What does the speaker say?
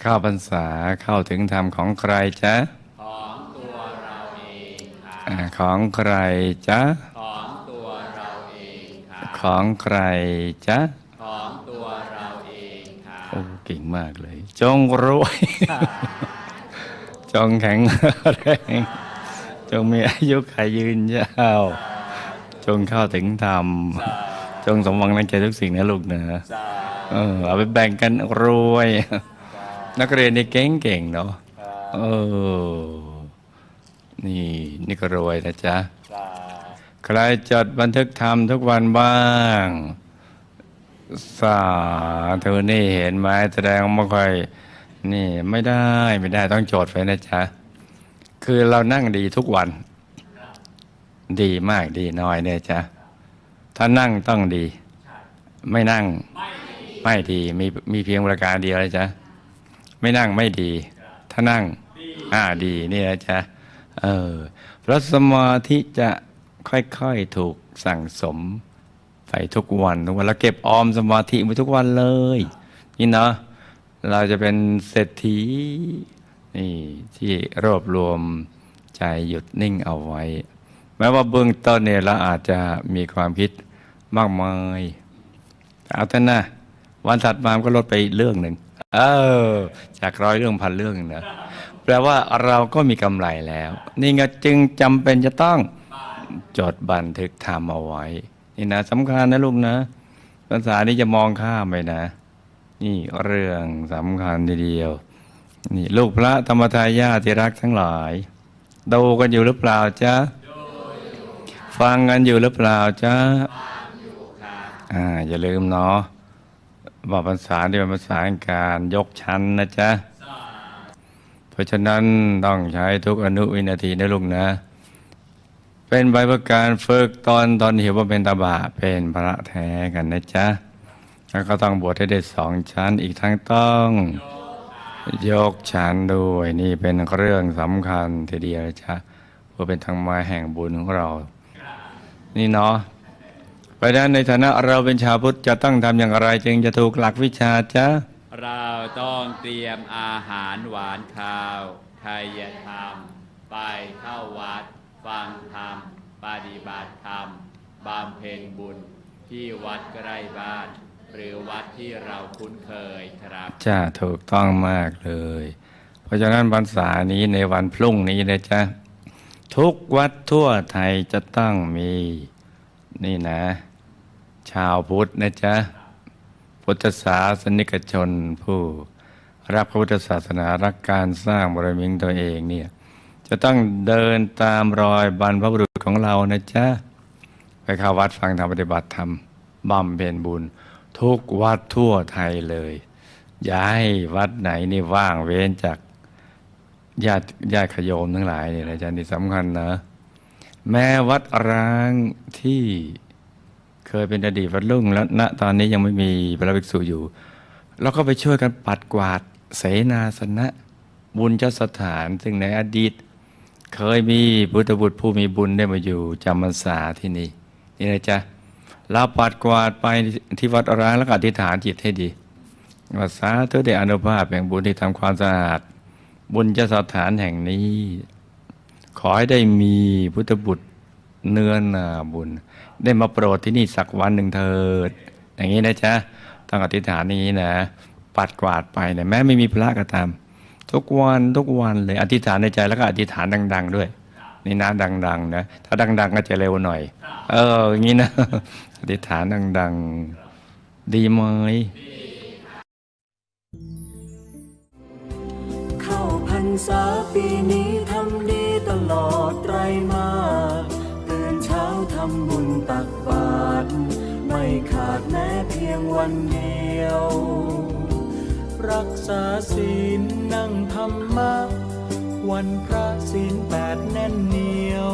เข้าพรรษาเข้าถึงธรรมของใครจ๊ะ ของตัวเราเองค่ะอ่าของใครจ๊ะ ของตัวเราเองค่ะของใครจ๊ะ ของตัวเราเองค่ะโอ้เก่งมากเลย จงรวย จงแข็งแรงจงมีอายุขายยืนยาว จงเข้าถึงธรรม จงสมหวังในใจทุกสิ่งนะลูกนะเออเอาไปแบ่งกันรวย นักเรียนนี่เก่งๆเนาะเออ นี่นี่ก็รวยนะจ๊ะ ใครจดบันทึกธรรมทุกวันบ้าง สาธุนี่เห็นไหมแสดงว่าไม่ค่อยนี่ไม่ได้ไม่ได้ต้องโจทย์ไว้นะจ๊ะ คือเรานั่งดีทุกวัน ดีมากดีน้อยเนี่ยจ๊ะ ถ้านั่งต้องดี ไม่นั่ง ไม่ดีมีมีเพียงประการเดียวเลยจ๊ะ ไม่นั่งไม่ดี ถ้านั่งอ่าดีนี่นะจ๊ะเออเพราะสมาธิจะค่อยๆถูกสั่งสมไปทุกวันทุกวันแล้วเก็บออมสมาธิไว้ทุกวันเลยนี่เนาะเราจะเป็นเศรษฐีนี่ที่รวบรวมใจหยุดนิ่งเอาไว้ แม้ว่าเบื้องต้นเนี่ยเราอาจจะมีความคิดมากมายแต่เอาเถอะนะ วันถัดมามันก็ลดไปเรื่องหนึ่งเออ จากร้อยเรื่องพันเรื่องนะแปลว่าเราก็มีกำไรแล้ว นี่ไงจึงจำเป็นจะต้องจดบันทึกทำเอาไว้ นี่นะสำคัญนะลูกนะ ภาษานี้จะมองข้ามไปนะ นี่เรื่องสำคัญทีเดียว นี่ลูกพระธรรมทายาทที่รักทั้งหลายดูกันอยู่หรือเปล่าจ๊ะฟังกันอยู่หรือเปล่าจ๊ะอ่าอย่าลืมเนาะ บอกภาษาที่เป็นภาษาการยกชั้นนะจ๊ะ เพราะฉะนั้นต้องใช้ทุกอนุวินาทีนะลูกนะ เป็นใบประการฝึกตอนตอนหิวว่าเป็นตาบะเป็นพระแท้กันนะจ๊ะ แล้วก็ต้องบวชให้ได้สองชั้นอีกทั้งต้องยกชั้นด้วยนี่เป็นเรื่องสำคัญทีเดียวนะจ๊ะเพื่อเป็นทางมาแห่งบุญของเรา นี่เนาะ เพราะฉะนั้นในฐานะเราเป็นชาวพุทธจะต้องทำอย่างไร จึงจะถูกหลักวิชาจ๊ะเราต้องเตรียมอาหารหวานข้าวทายธรรม ไปเข้าวัด ฟังธรรม ปฏิบัติธรรมบำเพ็ญบุญที่วัดใกล้บ้าน หรือวัดที่เราคุ้นเคยครับจ้าถูกต้องมากเลย เพราะฉะนั้นพรรษานี้ในวันพรุ่งนี้นะจ๊ะทุกวัดทั่วไทยจะต้องมี นี่นะ ชาวพุทธนะจ๊ะ พุทธศาสนิกชนผู้รักพระพุทธศาสนารักการสร้างบารมีของตัวเองเนี่ยจะต้องเดินตามรอยบรรพบุรุษของเรานะจ๊ะ ไปเข้าวัดฟังธรรมปฏิบัติธรรมบำเพ็ญบุญ ทุกวัดทั่วไทยเลย อย่าให้วัดไหนนี่ว่างเว้นจากญาติญาติขยมทั้งหลายนี่นะจ๊ะนี่สำคัญนะ แม้วัดร้างที่ เคยเป็นอดีตวัดลุ่งแล้วณตอนนี้ยังไม่มีพระภิกษุอยู่เราก็ไปช่วยกันปัดกวาดเสนาสนะบุญเจ้าสถาน ซึ่งในอดีต เคยมีพุทธบุตรผู้มีบุญได้มาอยู่จำพรรษาที่นี่นี่นะจ๊ะเราปัดกวาดไปที่วัดร้างแล้วก็อธิษฐานจิตให้ดีว่าสาธุได้อนุภาพแห่งบุญที่ทำความสะอาดบุญเจ้าสถานแห่งนี้ ขอให้ได้มีพุทธบุตร เนื้อนาบุญ ได้มาโปรดที่นี่สักวันหนึ่งเถิด อย่างนี้นะจ๊ะต้องอธิษฐานอย่างนี้นะ ปัดกวาดไปเนี่ยแม้ไม่มีพระก็ตาม ทุกวันทุกวันเลยอธิษฐานในใจแล้วก็อธิษฐานดัง ๆ ด้วยนี่นะดัง ๆ นะ ถ้าดัง ๆ ก็จะเร็วหน่อย เอออย่างนี้นะอธิษฐานดัง ๆ ดีไหมเข้าพรรษาปีนี้ทำดีตลอดไตรมา ตักบาตรไม่ขาดแม้เพียงวันเดียว รักษาศีลนั่งธรรมะ วันพระศีลแปดแน่นเหนียว